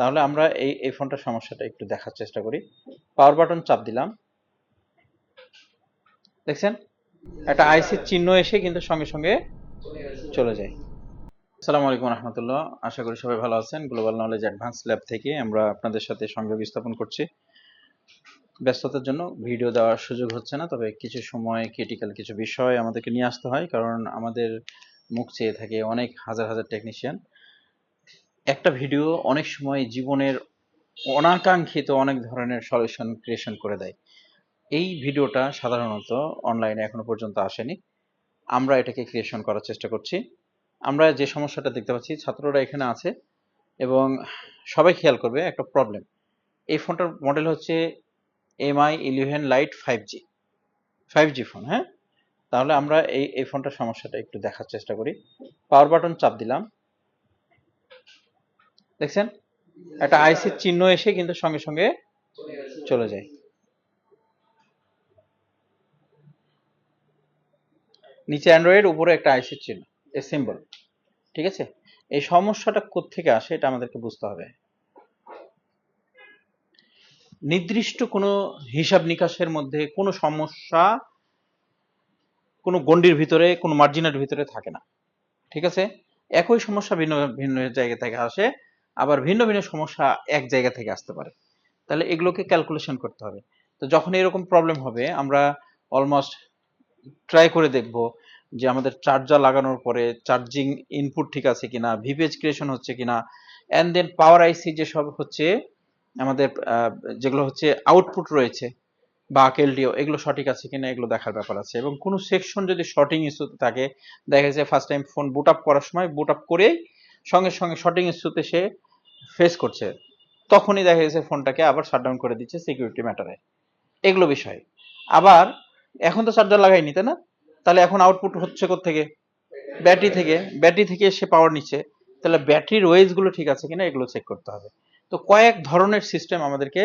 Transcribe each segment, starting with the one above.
তাহলে আমরা এই এই ফোনটার সমস্যাটা একটু দেখার চেষ্টা করি। পাওয়ার বাটন চাপ দিলাম। দেখছেন? একটা আইসির চিহ্ন এসে কিন্তু সঙ্গে সঙ্গে চলে যায়। আসসালামু আলাইকুম রহমতুল্লাহ। আশা করি সবাই ভালো আছেন। গ্লোবাল নলেজ অ্যাডভান্স ল্যাব থেকে আমরা আপনাদের সাথে সংযোগ স্থাপন করছি। ব্যস্ততার জন্য ভিডিও দেওয়ার সুযোগ হচ্ছে না, তবে কিছু সময় ক্রিটিক্যাল কিছু বিষয় আমাদেরকে নিয়ে আসতে হয়, কারণ আমাদের মুখ চেয়ে থাকে অনেক হাজার হাজার টেকনিশিয়ান একটা ভিডিও অনেক সময় জীবনের অনাকাঙ্ক্ষিত অনেক ধরনের সলিউশন ক্রিয়েশন করে দেয়। এই ভিডিওটা সাধারণত অনলাইনে এখনও পর্যন্ত আসেনি। আমরা এটাকে ক্রিয়েশন করার চেষ্টা করছি। আমরা যে সমস্যাটা দেখতে পাচ্ছি, ছাত্ররা এখানে আছে এবং সবাই খেয়াল করবে একটা প্রবলেম এই ফোনটার মডেল হচ্ছে M I eleven lite five G five G phone হ্যাঁ? তাহলে আমরা এই এই ফোনটার সমস্যাটা একটু দেখার চেষ্টা করি। পাওয়ার বাটন চাপ দিলাম। দেখছেন? একটা আইসির চিহ্ন এসে কিন্তু সঙ্গে সঙ্গে চলে যায়। নিচে অ্যান্ড্রয়েড উপরে একটা আইসির চিহ্ন, এ সিম্বল ঠিক আছে? এই সমস্যাটা কোত্থেকে আসে এটা আমাদেরকে বুঝতে হবে। নির্দিষ্ট কোনো হিসাব নিকাশের মধ্যে কোনো সমস্যা কোনো গণ্ডির ভিতরে, কোনো মার্জিনের ভিতরে থাকে না, ঠিক আছে? একই সমস্যা ভিন্ন ভিন্ন জায়গা থেকে আসে। আবার ভিন্ন ভিন্ন সমস্যা এক জায়গা থেকে আসতে পারে। তাহলে এগুলোকে ক্যালকুলেশন করতে হবে। তো যখন এরকম প্রবলেম হবে, আমরা অলমোস্ট ট্রাই করে দেখব যে আমাদের চার্জার লাগানোর পরে চার্জিং ইনপুট ঠিক আছে কিনা ভিপিএইচ ক্রিয়েশন হচ্ছে কিনা অ্যান্ড দেন পাওয়ার আইসি যেসব হচ্ছে, আমাদের যেগুলো হচ্ছে আউটপুট রয়েছে বা কেলডিও এগুলো সঠিক আছে কিনা এগুলো দেখার ব্যাপার আছে। এবং কোনো সেকশন যদি শর্টিং ইস্যুতে থাকে, দেখা যাচ্ছে first time phone boot up করার সময় বুট আপ করেই সঙ্গে সঙ্গে শর্টিং ইস্যুতে সে ফেস করছে, তখনই দেখা যাচ্ছে ফোনটাকে আবার শাটডাউন করে দিচ্ছে সিকিউরিটি ম্যাটারে এগুলো বিষয়। আবার এখন তো চার্জার লাগাইনি তাই না? তাহলে এখন আউটপুট হচ্ছে থেকে ব্যাটারি থেকে। ব্যাটারি থেকে সে পাওয়ার নিচ্ছে। তাহলে ব্যাটারির ওয়েজগুলো ঠিক আছে কিনা এগুলো চেক করতে হবে। তো কয়েক ধরনের সিস্টেম আমাদেরকে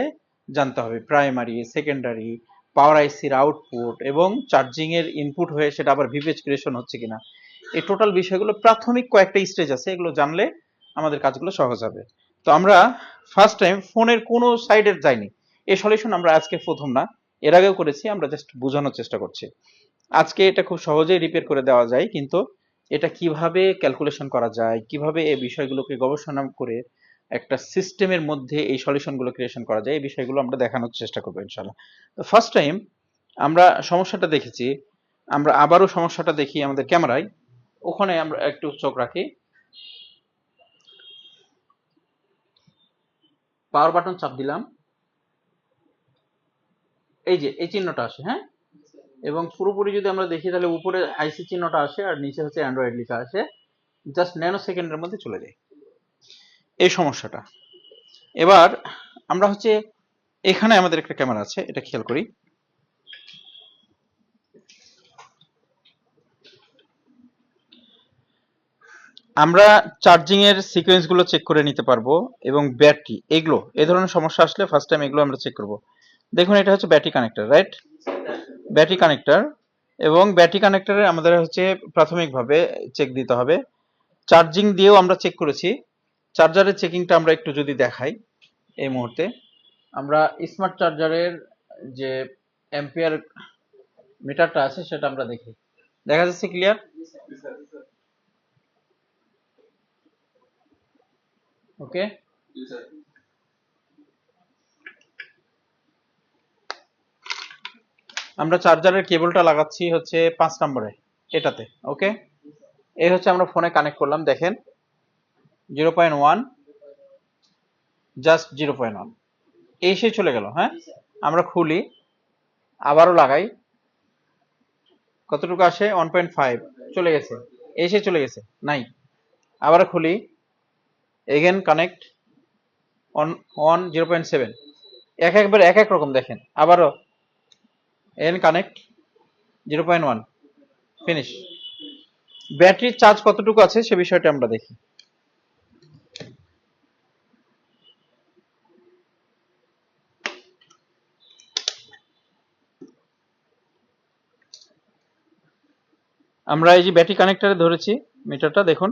জানতে হবে। প্রাইমারি সেকেন্ডারি পাওয়ার আইসির আউটপুট এবং চার্জিং এর ইনপুট হয়ে সেটা আবার ভিপিএইচ ক্রিয়েশন হচ্ছে কিনা। এই টোটাল বিষয়গুলো প্রাথমিক কয়েকটা স্টেজ আছে, এগুলো জানলে আমাদের কাজগুলো সহজ হবে। তো আমরা ফার্স্ট টাইম ফোনের কোনো সাইডের যাইনি। এই সলিউশন আমরা আজকে প্রথম না। এর আগেও করেছি, আমরা জাস্ট বোঝানোর চেষ্টা করছি। আজকে এটা খুব সহজেই রিপেয়ার করে দেওয়া যায়, কিন্তু এটা কীভাবে ক্যালকুলেশন করা যায়, কীভাবে এই বিষয়গুলোকে গবেষণা করে একটা সিস্টেমের মধ্যে এই সলিউশনগুলো ক্রিয়েশন করা যায়, এই বিষয়গুলো আমরা দেখানোর চেষ্টা করব ইনশাল্লাহ তো ফার্স্ট টাইম আমরা সমস্যাটা দেখেছি, আমরা আবারও সমস্যাটা দেখি আমাদের ক্যামেরায়। ওখানে আমরা একটু চোখ রাখি। পাওয়ার বাটন চাপ দিলাম। এই যে, এই চিহ্নটা আসে হ্যাঁ? এবং পুরোপুরি যদি আমরা দেখি, তাহলে উপরে আইসি চিহ্নটা আসে আর নিচে হচ্ছে অ্যান্ড্রয়েড লেখা আসে জাস্ট ন্যানো সেকেন্ডের মধ্যে চলে যায়। এই সমস্যাটা। এবার আমরা হচ্ছে, এখানে আমাদের একটা ক্যামেরা আছে, এটা খেয়াল করি। আমরা চার্জিং এর সিকোয়েন্সগুলো চেক করে নিতে পারব এবং ব্যাটারি এগুলো, এ ধরনের সমস্যা আসলে ফার্স্ট টাইম এগুলো আমরা চেক করব। দেখুন, এটা হচ্ছে battery connector right battery connector এবং ব্যাটারি কানেক্টরে আমাদের হচ্ছে প্রাথমিকভাবে চেক দিতে হবে। চার্জিং দিয়েও আমরা চেক করেছি। চার্জারের চেকিংটা আমরা একটু যদি দেখাই এই মুহূর্তে। আমরা স্মার্ট চার্জারের যে অ্যাম্পিয়ার মিটারটা আছে, সেটা আমরা দেখি। দেখা যাচ্ছে ক্লিয়ার ওকে? আমরা চার্জারের কেবলটা লাগাচ্ছি হচ্ছে পাঁচ নম্বরে, এটাতে, ওকে? এই হচ্ছে আমরা ফোনে কানেক্ট করলাম, দেখেন। Zero point one, just zero point one. এই এসে চলে গেল হ্যাঁ? আমরা খুলি, আবারও লাগাই। কতটুকু আসে? ওয়ান পয়েন্ট ফাইভ, চলে গেছে। এসে চলে গেছে, নাই। আবারও খুলি। Again connect on one zero point seven এক একবার এক এক রকম দেখেন। আবারও and connect zero point one finish ব্যাটারির চার্জ কতটুকু আছে সে বিষয়টা আমরা দেখি। আমরা এই যে ব্যাটারি কানেক্টারে ধরেছি মিটারটা দেখুন।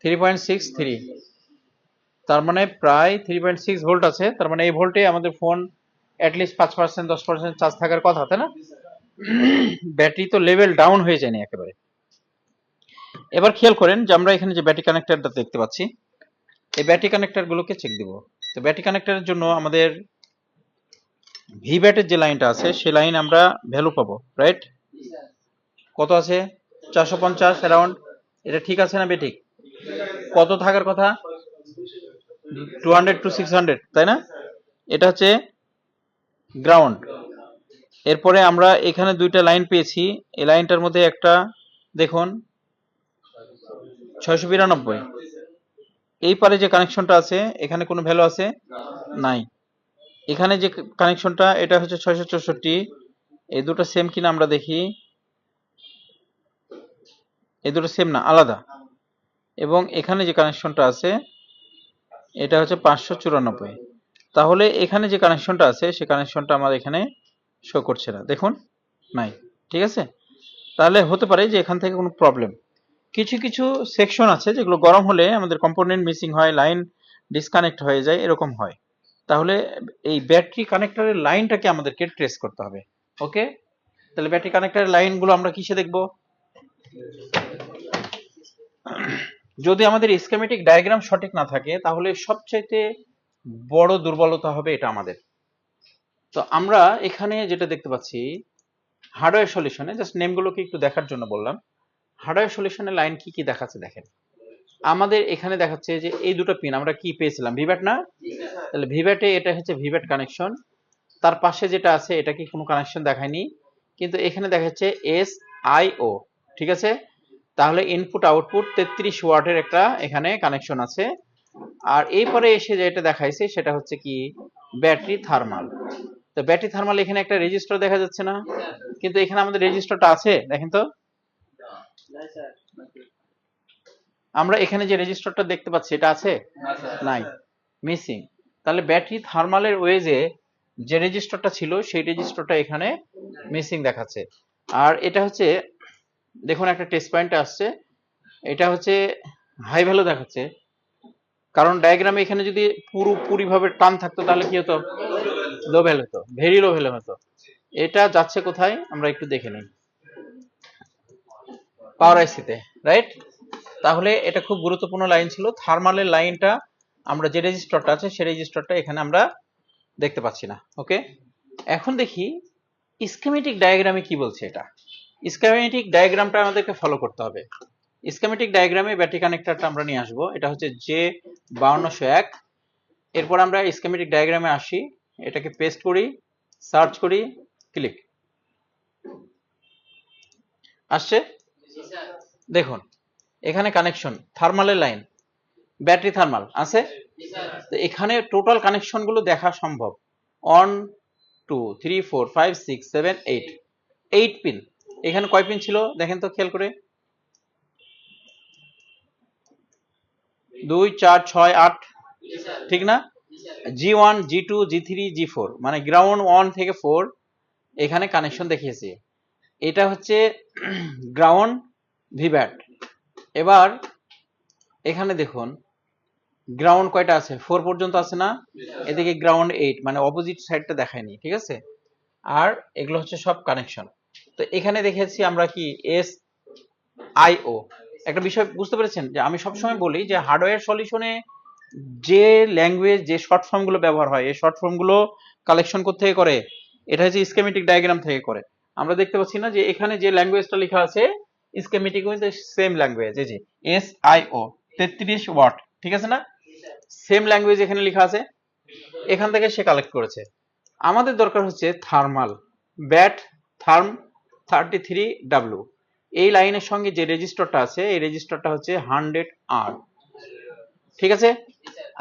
Three point six three. তার মানে প্রায় থ্রি পয়েন্ট সিক্স ভোল্ট আছে। তার মানে এই ভোল্টে আমাদের ফোন অ্যাটলিস্ট পাঁচ পার্সেন্ট দশ পার্সেন্ট চার্জ থাকার কথা, তাই না? ব্যাটারি তো লেভেল ডাউন হয়ে যায়নি একেবারে। এবার খেয়াল করেন যে আমরা এখানে যে ব্যাটারি কানেক্টরটা দেখতে পাচ্ছি, এই ব্যাটারি কানেক্টর গুলোকে চেক দিব। তো ব্যাটারি কানেক্টরের জন্য আমাদের ভি ব্যাটের যে লাইনটা আছে, সেই লাইন আমরা ভ্যালু পাবো রাইট কত আছে? চারশো পঞ্চাশ অ্যারাউন্ড এটা ঠিক আছে না বেঠিক? কত থাকার কথা? Two hundred to six hundred তাই না? এটা হচ্ছে গ্রাউন্ড এরপরে আমরা এখানে দুইটা লাইন পেয়েছি। এই লাইনটার মধ্যে একটা, দেখুন, ছয়শো বিরানব্বই। এই পারে যে কানেকশনটা আছে, এখানে কোনো ভ্যালু আছে? নাই। এখানে যে কানেকশনটা এটা হচ্ছে ছয়শো চৌষট্টি। এই দুটো সেম কিনা আমরা দেখি। এই দুটো সেম না, আলাদা। এবং এখানে যে কানেকশনটা আছে, এটা হচ্ছে পাঁচশো চুরানব্বই। তাহলে এখানে যে কানেকশনটা আছে সেই কানেকশনটা আমার এখানে শো করছে না। দেখুন, নাই, ঠিক আছে? তাহলে হতে পারে যে এখান থেকে কোনো প্রবলেম কিছু কিছু সেকশন আছে যেগুলো গরম হলে আমাদের কম্পোনেন্ট মিসিং হয় লাইন ডিসকানেক্ট হয়ে যায়, এরকম হয়। তাহলে এই ব্যাটারি কানেক্টরের লাইনটাকে আমাদেরকে ট্রেস করতে হবে ওকে তাহলে ব্যাটারি কানেক্টরের লাইনগুলো আমরা কিসে দেখব? যদি আমাদের স্কেমেটিক ডায়াগ্রাম সঠিক না থাকে, তাহলে সবচাইতে বড় দুর্বলতা হবে এটা আমাদের। তো আমরা এখানে যেটা দেখতে পাচ্ছি হার্ডওয়্যার সলিউশনে জাস্ট নেমগুলোকে একটু দেখার জন্য বললাম। হার্ডওয়্যার সলিউশনের লাইন কি কি দেখাচ্ছে দেখেন। আমাদের এখানে দেখাচ্ছে যে এই দুটো পিন আমরা কি পেয়েছিলাম? ভিভ্যাট না? তাহলে ভিভ্যাটে এটা হচ্ছে ভিভ্যাট কানেকশন তার পাশে যেটা আছে, এটা কি কোনো কানেকশন দেখায়নি। কিন্তু এখানে দেখাচ্ছে এস আই ও ঠিক আছে? তাহলে ইনপুট আউটপুট তেত্রিশ ওয়াটের একটা এখানে কানেকশন আছে। আর এই পরে এসে যেটা দেখাইছে সেটা হচ্ছে কি ব্যাটারি থার্মাল তো ব্যাটারি থার্মাল এখানে একটা রেজিস্টার দেখা যাচ্ছে না। কিন্তু এখানে আমাদের রেজিস্টারটা আছে, দেখেন তো। আমরা এখানে যে রেজিস্টারটা দেখতে পাচ্ছি, এটা আছে? নাই। মিসিং তাহলে ব্যাটারি থার্মালের ওয়েজে যে রেজিস্টারটা ছিল, সেই রেজিস্টারটা এখানে মিসিং দেখাচ্ছে। আর এটা হচ্ছে দেখুন, একটা টেস্ট পয়েন্ট আসছে। এটা হচ্ছে হাই ভ্যালু দেখাচ্ছে। কারণ ডায়াগ্রামে এখানে যদি পুরোপুরি ভাবে টান থাকতো, তাহলে কি হতো? লো ভ্যালু হতো ভেরি লো ভ্যালু হতো। এটা যাচ্ছে কোথায়? আমরা একটু দেখে নিই। পাওয়ার আইসিতে রাইট তাহলে এটা খুব গুরুত্বপূর্ণ লাইন ছিল। থার্মালের লাইনটা আমরা যে রেজিস্টারটা আছে সেই রেজিস্টারটা এখানে আমরা দেখতে পাচ্ছি না ওকে এখন দেখি স্কেমেটিক ডায়াগ্রামে কি বলছে এটা? স্কেমেটিক ডায়াগ্রামটা আমাদেরকে ফলো করতে হবে। স্কেমেটিক ডায়াগ্রামে ব্যাটারি কানেক্টরটা আমরা নিয়ে আসব। এটা হচ্ছে জে বাউন্নশো এক। এরপর আমরা স্কেমেটিক ডায়াগ্রামে আসি। এটাকে পেস্ট করি সার্চ করি ক্লিক আসছে? দেখুন, এখানে কানেকশন থার্মালের লাইন ব্যাটারি থার্মাল আছে? তো এখানে টোটাল কানেকশনগুলো দেখা সম্ভব। One two three four five six seven eight eight pin এখানে কয় পিন ছিল? দেখেন তো, খেয়াল করে। দুই, চার, ছয়, আট। ঠিক না? G one G two G three G four মানে গ্রাউন্ড ওয়ান থেকে ফোর এখানে কানেকশন দেখিয়েছি। এটা হচ্ছে গ্রাউন্ড ভিব্যাট এবার এখানে দেখুন গ্রাউন্ড কয়টা আছে? ফোর পর্যন্ত আছে না? এদিকে গ্রাউন্ড এইট মানে অপোজিট সাইডটা দেখায়নি। ঠিক আছে? আর এগুলো হচ্ছে সব কানেকশন তো এখানে দেখেছি আমরা কি এস আই ও একটা বিষয় বুঝতে পেরেছেন? যে আমি সবসময় বলি যে হার্ডওয়্যার সলিউশনে যে ল্যাঙ্গুয়েজ যে শর্ট ফর্মগুলো ব্যবহার হয়, এই শর্ট ফর্মগুলো কালেকশন করতে করে? এটা হচ্ছে স্কেমেটিক ডায়াগ্রাম থেকে করে। আমরা দেখতে পাচ্ছি না যে এখানে যে ল্যাঙ্গুয়েজটা লেখা আছে স্কেমেটিক সেম ল্যাঙ্গুয়েজ এই যে এস আই ও তেত্রিশ ওয়াট ঠিক আছে না? সেম ল্যাঙ্গুয়েজ এখানে লেখা আছে। এখান থেকে সে কালেক্ট করেছে। আমাদের দরকার হচ্ছে thermal bat therm thirty three W এই লাইনের সঙ্গে যে রেজিস্টারটা আছে, এই রেজিস্টারটা হচ্ছে হান্ড্রেড আর ঠিক আছে?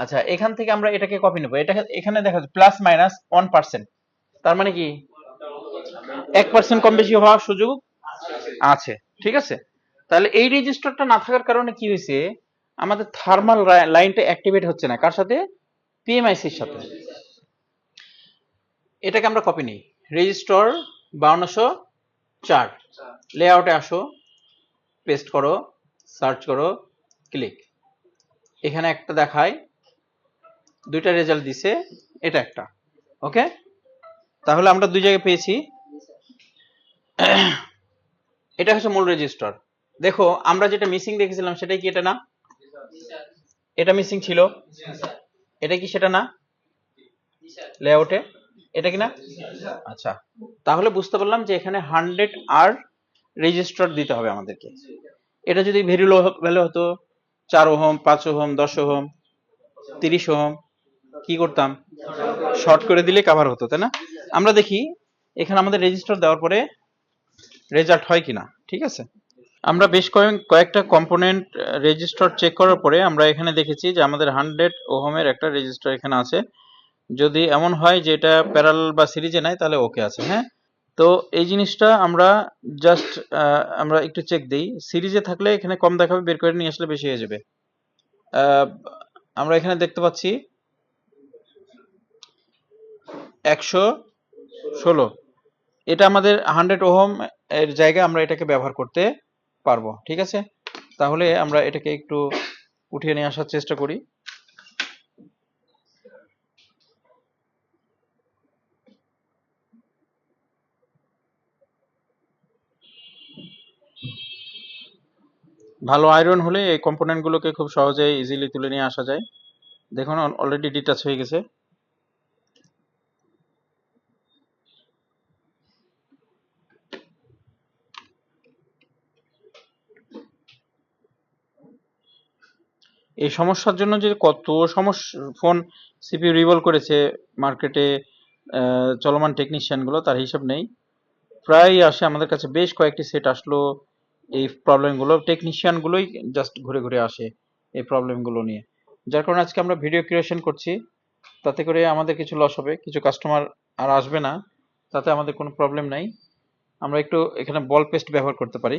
আচ্ছা এখান থেকে আমরা এটাকে কপি নেব। এটা এখানে দেখা যাচ্ছে প্লাস মাইনাস ওয়ান পার্সেন্ট তার মানে কি? এক পার্সেন্ট কম বেশি হওয়ার সুযোগ আছে। ঠিক আছে? তাহলে এই রেজিস্টারটা না থাকার কারণে কি হয়েছে? আমাদের থার্মাল লাইনটা অ্যাক্টিভেট হচ্ছে না। কার সাথে? পিএমআইসির সাথে। এটাকে আমরা কপি নিই। রেজিস্টার বাউন্নশো চার। লেআউটে আসো পেস্ট করো সার্চ করো ক্লিক এখানে একটা দেখায়, দুইটা রেজাল্ট দিছে, এটা একটা। ওকে তাহলে আমরা দুই জায়গায় পেয়েছি। এটা হচ্ছে মূল রেজিস্টার দেখো, আমরা যেটা মিসিং দেখেছিলাম, সেটাই কি এটা না? এটা মিসিং ছিল। এটা কি সেটা না? লেআউটে এটা কি না? আচ্ছা। তাহলে বুঝতে পারলাম যে এখানে হান্ড্রেড আর রেজিস্টার দিতে হবে আমাদেরকে। এটা যদি ভেরি লো ভ্যালু হতো, চার ওহম, পাঁচ ওহম, দশ ওহম, তিরিশ ওহম, কি করতাম? শর্ট করে দিলে কভার হতো, তাই না? আমরা দেখি, এখানে আমাদের রেজিস্টার দেওয়ার পরে রেজাল্ট হয় কিনা, ঠিক আছে? আমরা বেশ কয়েক কয়েকটা কম্পোনেন্ট রেজিস্টার চেক করার পরে আমরা এখানে দেখেছি যে আমাদের হান্ড্রেড ওহমের একটা রেজিস্টার এখানে আছে। যদি এমন হয় যে এটা প্যারাল বা সিরিজে নাই, তাহলে ওকে আছে হ্যাঁ? তো এই জিনিসটা আমরা জাস্ট আমরা একটু চেক দিই। সিরিজে থাকলে এখানে কম দেখাবে, বের করে নিয়ে আসলে বেশি হয়ে যাবে। আমরা এখানে দেখতে পাচ্ছি একশো ষোলো। এটা আমাদের হান্ড্রেড ওহম এর জায়গায় আমরা এটাকে ব্যবহার করতে পারব, ঠিক আছে? তাহলে আমরা এটাকে একটু উঠিয়ে নিয়ে আসার চেষ্টা করি। ভালো আয়রন হলে এই কম্পোনেন্ট গুলোকে খুব সহজে ইজিলি তুলে নিয়ে আসা যায়। দেখুন অলরেডি ডিটাচ হয়ে গেছে। এই সমস্যার জন্য যে কত সমস্যা, ফোন সিপিইউ রিভলভ করেছে মার্কেটে চলমান টেকনিশিয়ানগুলো, তার হিসাব নেই। প্রায় আসে, আমাদের কাছে বেশ কয়েকটি সেট আসলো। এই প্রবলেমগুলো টেকনিশিয়ানগুলোই টেকনিশিয়ান গুলোই জাস্ট ঘুরে ঘুরে আসে এই প্রবলেমগুলো নিয়ে। যার কারণে আজকে আমরা ভিডিও ক্রিয়েশন করছি। তাতে করে আমাদের কিছু লস হবে, কিছু কাস্টমার আর আসবে না। তাতে আমাদের কোনো প্রবলেম নাই। আমরা একটু এখানে বল পেস্ট ব্যবহার করতে পারি।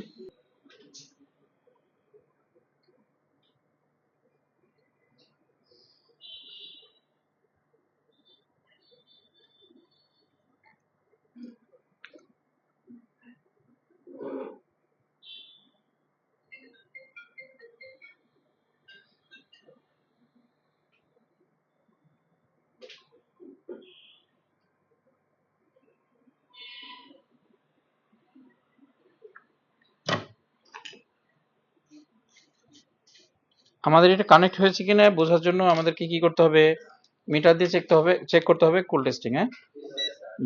আমাদের এটা কানেক্ট হয়েছে কিনা বোঝার জন্য আমাদেরকে কি করতে হবে? মিটার দিয়ে চেক হবে চেক করতে হবে কুল টেস্টিং হ্যাঁ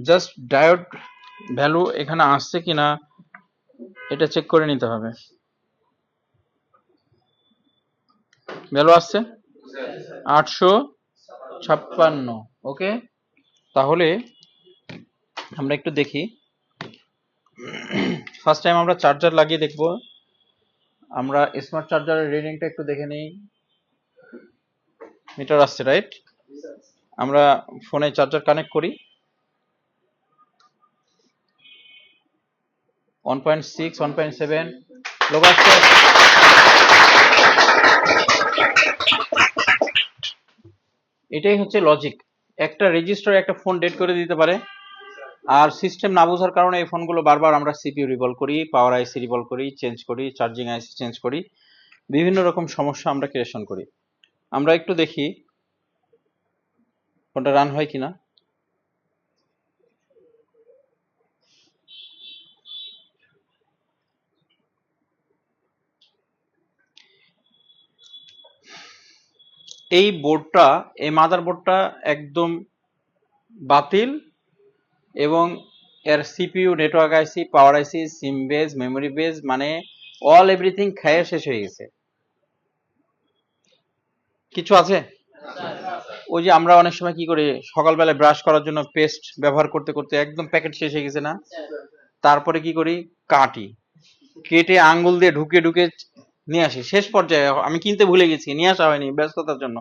জাস্ট ডায়োড ভ্যালু এখানে আসছে কিনা, এটা চেক করে নিতে হবে। ভ্যালু আসছে? আটশো ছাপ্পান্ন ওকে তাহলে আমরা একটু দেখি। ফার্স্ট টাইম আমরা চার্জার লাগিয়ে দেখব। আমরা স্মার্ট চার্জারের রিডিংটা একটু দেখে নিই। মিটার আসছে রাইট আমরা ফোনে চার্জার কানেক্ট করি। One point six one point seven লোক আসছে? এটাই হচ্ছে লজিক একটা রেজিস্টার একটা ফোন ডেট করে দিতে পারে। আর সিস্টেম না বোঝার কারণে এই ফোনগুলো বারবার আমরা সিপিইউ রিভলভ করি পাওয়ার আইসি রিভলভ করি চেঞ্জ করি চার্জিং আইসি চেঞ্জ করি, বিভিন্ন রকম সমস্যা আমরা ক্রিয়েশন করি। আমরা একটু দেখি ফোনটা রান হয় কিনা। এই বোর্ডটা এই মাদার বোর্ডটা একদম বাতিল এবং এর CPU network IC power IC SIM base memory base মানে অল এভরিথিং খায়ে শেষ হয়ে গেছে। কিছু আছে? ওই যে আমরা অনেক সময় কি করি সকালবেলা ব্রাশ করার জন্য পেস্ট ব্যবহার করতে করতে একদম প্যাকেট শেষ হয়ে গেছে না? তারপরে কি করি? কাটি। কেটে আঙ্গুল দিয়ে ঢুকে ঢুকে নিয়ে আসি। শেষ পর্যায়ে আমি কিনতে ভুলে গেছি, নিয়ে আসা হয়নি ব্যস্ততার জন্য।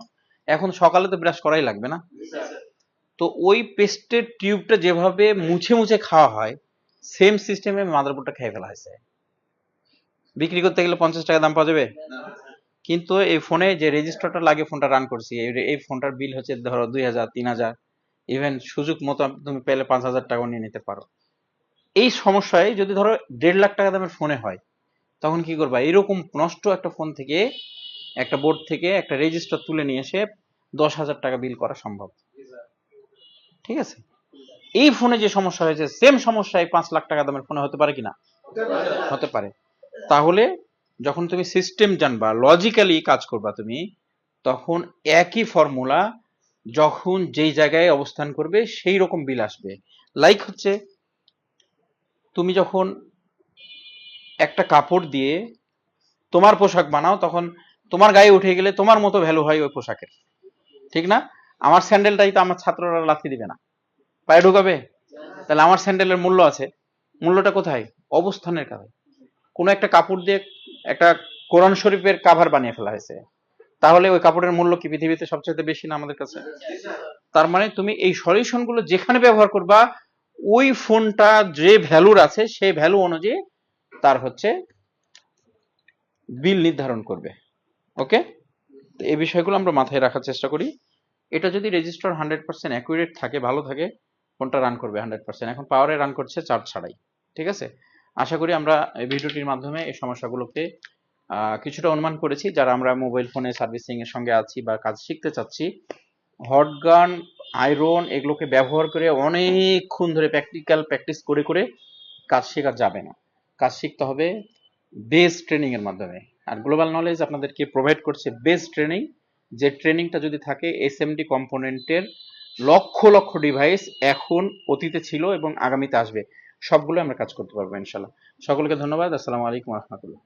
এখন সকালে তো ব্রাশ করাই লাগবে না? তো ওই পেস্টের টিউবটা যেভাবে মুছে মুছে খাওয়া হয় সেম সিস্টেমে মাদারবোর্ডটা খেয়ে ফেলা হয়েছে। বিক্রি করতে গেলে পঞ্চাশ টাকা দাম পাওয়া যাবে? কিন্তু এই ফোনে যে রেজিস্টারটা লাগে ফোনটা রান করছি, এই- ফোনটার বিল হচ্ছে ধরো দুই হাজার, তিন হাজার। ইভেন সুযোগ মতো তুমি পেলে পাঁচ হাজার টাকা নিয়ে নিতে পারো। এই সমস্যায় যদি ধরো দেড় লাখ টাকা দামের ফোনে হয়, তখন কি করবা? এরকম নষ্ট একটা ফোন থেকে, একটা বোর্ড থেকে একটা রেজিস্টার তুলে নিয়ে এসে দশ হাজার টাকা বিল করা সম্ভব। ঠিক আছে? এই ফোনে যে সমস্যা হয়েছে সেম সমস্যা এই পাঁচ লাখ টাকা দামের ফোনে হতে পারে কিনা? হতে পারে। তাহলে যখন তুমি সিস্টেম জানবা লজিক্যালি কাজ করবা তুমি, তখন একই ফর্মুলা যখন যেই জায়গায় অবস্থান করবে, সেই রকম বিল আসবে। লাইক হচ্ছে, তুমি যখন একটা কাপড় দিয়ে তোমার পোশাক বানাও, তখন তোমার গায়ে উঠে গেলে তোমার মতো ভ্যালু হয় ওই পোশাকের। ঠিক না? আমার স্যান্ডেলটাই তো আমার ছাত্ররা লাথি দিবে না। পায়ে ঢুকাবে? তাহলে আমার স্যান্ডেলের মূল্য আছে। মূল্যটা কোথায়? অবস্থানের কারণে। কোনো একটা কাপড় দিয়ে একটা কোরআন শরীফের কাভার বানিয়ে ফেলা হয়েছে। তাহলে ওই কাপড়ের মূল্য কি পৃথিবীতে সবচেয়ে বেশি না আমাদের কাছে? তার মানে তুমি এই সলিউশনগুলো যেখানে ব্যবহার করবা, ওই ফোনটা যে ভ্যালুর আছে, সেই ভ্যালু অনুযায়ী তার হচ্ছে বিল নির্ধারণ করবে। ওকে এই বিষয়গুলো আমরা মাথায় রাখার চেষ্টা করি। এটা যদি রেজিস্টার হান্ড্রেড পার্সেন্ট অ্যাকুরেট থাকে, ভালো থাকে ফোনটা রান করবে হান্ড্রেড পার্সেন্ট এখন পাওয়ারে রান করছে চার্জ ছাড়াই, ঠিক আছে? আশা করি আমরা এই ভিডিওটির মাধ্যমে এই সমস্যাগুলোকে কিছুটা অনুমান করেছি। যারা আমরা মোবাইল ফোনে সার্ভিসিং এর সঙ্গে আছি বা কাজ শিখতে চাচ্ছি হট গান আয়রন এগুলোকে ব্যবহার করে অনেকক্ষণ ধরে প্র্যাকটিক্যাল প্র্যাকটিস করে করে কাজ শেখা যাবে না। কাজ শিখতে হবে বেস ট্রেনিং এর মাধ্যমে। আর গ্লোবাল নলেজ আপনাদেরকে প্রোভাইড করছে বেস ট্রেনিং যে ট্রেনিংটা যদি থাকে এসএমডি কম্পোনেন্টের লক্ষ লক্ষ ডিভাইস এখন অতীতে ছিল এবং আগামীতে আসবে। সবগুলো আমরা কাজ করতে পারব ইনশাল্লাহ সকলকে ধন্যবাদ। আসসালামু আলাইকুম রহমতুল্লাহ।